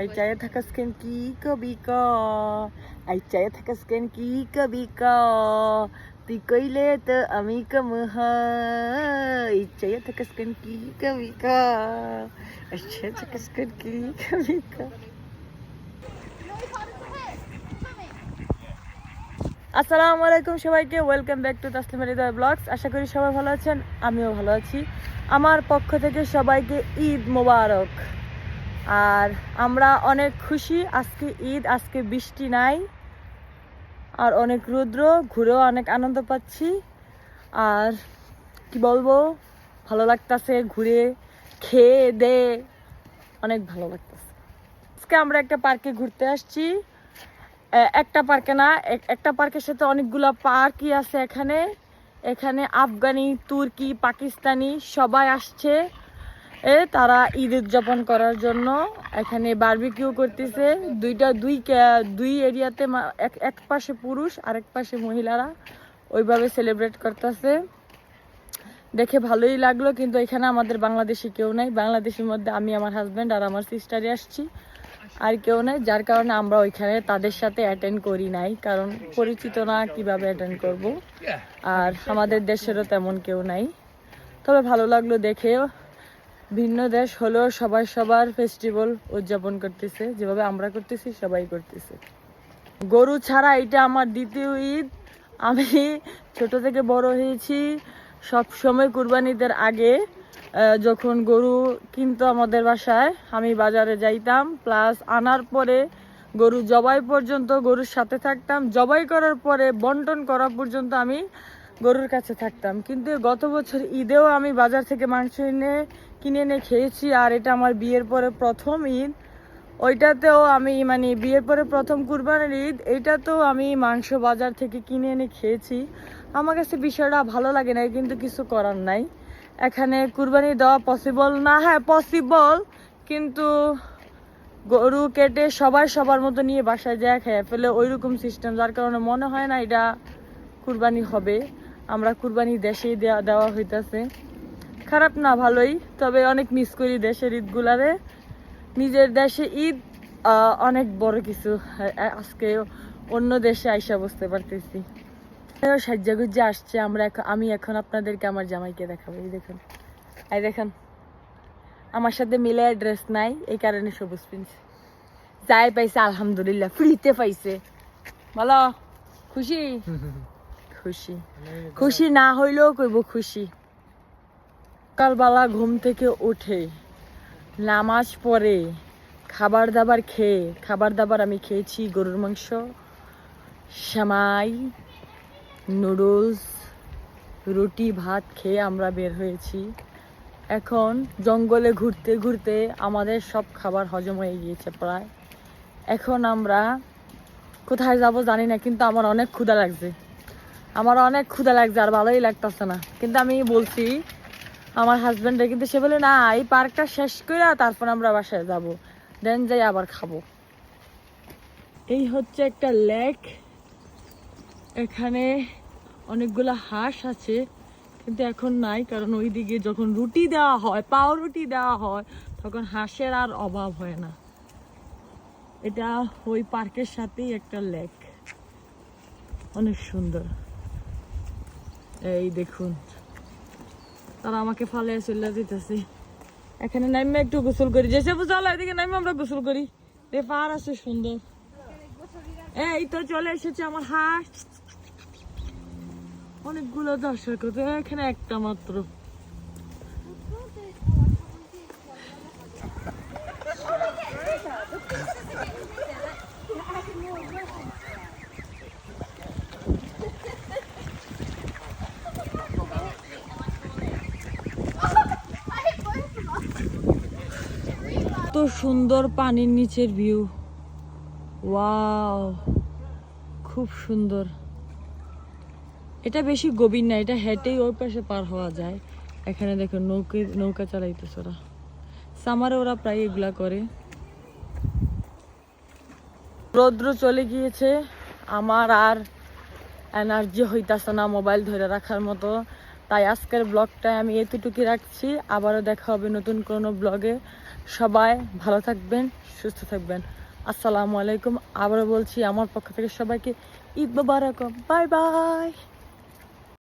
Ay chaya thakasken ki kabi ka. Ay chaya thakasken ki kabi ka. তুই কইলে তো আমি কমহা ইচ্ছায় থাকাসকেন কি কবিকা আচ্ছা থাকাসকেন কি কবিকা আসসালামু আলাইকুম সবাইকে welcome back to Taslima Hridoy blogs আশা করি সবাই ভালো আছেন, আমিও ভালো আছি। আমার পক্ষ থেকে সবাইকে ঈদ মোবারক। আর আমরা অনেক খুশি, আজকে ঈদ, আজকে বৃষ্টি নাই, আর অনেক রুদ্র, ঘুরেও অনেক আনন্দ পাচ্ছি। আর কি বলব, ভালো লাগতাছে ঘুরে, খেয়ে দে, অনেক ভালো লাগতেছে। আজকে আমরা একটা পার্কে ঘুরতে আসছি। একটা পার্কে না, এক- একটা পার্কের সাথে অনেকগুলো পার্কই আছে এখানে। এখানে আফগানি, তুর্কি, পাকিস্তানি সবাই আসছে। এ তারা ঈদ উদযাপন করার জন্য এখানে বারবিকিউ করতেছে। দুইটা দুই দুই এরিয়াতে এক এক পাশে পুরুষ আরেক পাশে মহিলারা ওইভাবে সেলিব্রেট করতেছে। দেখে ভালোই লাগল কিন্তু এখানে আমাদের বাংলাদেশি কেউ নাই। বাংলাদেশের মধ্যে আমি আমার হাজব্যান্ড আর আমার সিস্টারই আসছি। আর কেউ নেই যার কারণে আমরা ওইখানে তাদের সাথে অ্যাটেন্ড করি নাই কারণ পরিচিত না কীভাবে অ্যাটেন্ড করব। আর আমাদের দেশেরও তেমন কেউ নাই। তবে ভালো লাগল দেখেও। ভিন্ন দেশ হলেও সবাই সবার ফেস্টিভ্যাল উদযাপন করতেছে। যেভাবে আমরা করতেছি, সবাই করতেছে। গরু ছাড়া এটা আমার দ্বিতীয় ঈদ। আমি ছোট থেকে বড় হয়েছি। সব সময় কুরবানিদের আগে যখন গরু কিনতো আমাদের বাসায়, আমি বাজারে যাইতাম। প্লাস আনার পরে গরু জবাই পর্যন্ত গরুর সাথে থাকতাম। জবাই করার পরে, বন্টন করা পর্যন্ত আমি গরুর কাছে থাকতাম। কিন্তু গত বছর ঈদেও আমি বাজার থেকে মাংস এনে কিনে এনে খেয়েছি, আর এটা আমার বিয়ের পরে প্রথম ঈদ। ওইটাতেও আমি মানে বিয়ের পরে প্রথম কুরবানির ঈদ, এইটাতেও আমি মাংস বাজার থেকে কিনে এনে খেয়েছি। আমার কাছে বিষয়টা ভালো লাগে না কিন্তু কিছু করার নাই। এখানে কুরবানি দেওয়া পসিবল না হ্যাঁ পসিবল কিন্তু গরু কেটে সবাই সবার মতো নিয়ে বাসায় যায়, খেয়ে ফেলে, ওইরকম সিস্টেম যার কারণে মনে হয় না এটা কুরবানি হবে। আমরা কুরবানি দেশেই দেওয়া দেওয়া হইতাছে। খারাপ না ভালোই তবে অনেক মিস করি দেশের ঈদগুলারে। নিজের দেশে ঈদ অনেক বড় কিছু। আজকে অন্য দেশে আইসা বসতে পারতেছি। সাজ্জা গুজ্জা আসছে আমরা এখন আমি এখন আপনাদেরকে আমার জামাইকে দেখাবো এই দেখুন। এই দেখুন। আমার সাথে মিলে ড্রেস নাই এই কারণে সবুজ পিনছে যাই পাইছে আলহামদুলিল্লাহ ফ্রিতে পাইছে। বলো খুশি? খুশি। খুশি না হইলেও কইব খুশি। সকালবেলা ঘুম থেকে উঠে নামাজ পড়ে খাবার দাবার খেয়ে, খাবার দাবার আমি খেয়েছি, গরুর মাংস, সেমাই, নুডলস, রুটি, ভাত খেয়ে আমরা বের হয়েছি। এখন জঙ্গলে ঘুরতে ঘুরতে আমাদের সব খাবার হজম হয়ে গিয়েছে প্রায়। এখন আমরা কোথায় যাব জানি না, কিন্তু আমার অনেক ক্ষুধা লাগছে। আমার অনেক ক্ষুধা লাগছে আর ভালোই লাগতেছে না। কিন্তু আমি বলছি আমার হাজব্যান্ডের কিন্তু সে বলে, না, এই পার্কটা শেষ করে তারপর আমরা বাসায় যাব। দেন যাই আবার খাব। এই হচ্ছে একটা লেক এখানে অনেকগুলো হাঁস আছে, কিন্তু এখন নাই, কারণ ওইদিকে যখন রুটি দেওয়া হয় পাও রুটি দেওয়া হয়, তখন হাঁসের আর অভাব হয় না। এটা ওই পার্কের সাথেই একটা লেক অনেক সুন্দর। এই দেখুন। তারা আমাকে ফালে চলে দিতেছে। এখানে নামে একটু গোসল করি। যেসে বুঝালো এদিকে নামে আমরা গোসল করি। রে পার আছে সুন্দর। এই তো চলে এসেছে আমার হাঁস অনেকগুলো দর্শক এখানে একটা মাত্র। সুন্দর পানির নিচের ভিউ ওয়াও খুব সুন্দর। এটা বেশি গভীর না, এটা হেঁটেই ওই পাশে পার হওয়া যায়। এখানে দেখো নৌকা নৌকা চালাইতেছে ওরা। সামারে ওরা প্রায় এগুলা করে। রৌদ্র চলে গিয়েছে। আমার আর এনার্জি হইতাছে না মোবাইল ধরে রাখার মতো। তাই আজকের ব্লগটা আমি এতটুকুই রাখছি। আবারও দেখা হবে নতুন কোনো ব্লগে সবাই ভালো থাকবেন, সুস্থ থাকবেন। আসসালামু আলাইকুম। আবারও বলছি, আমার পক্ষ থেকে সবাইকে ঈদ মোবারক। Bye bye.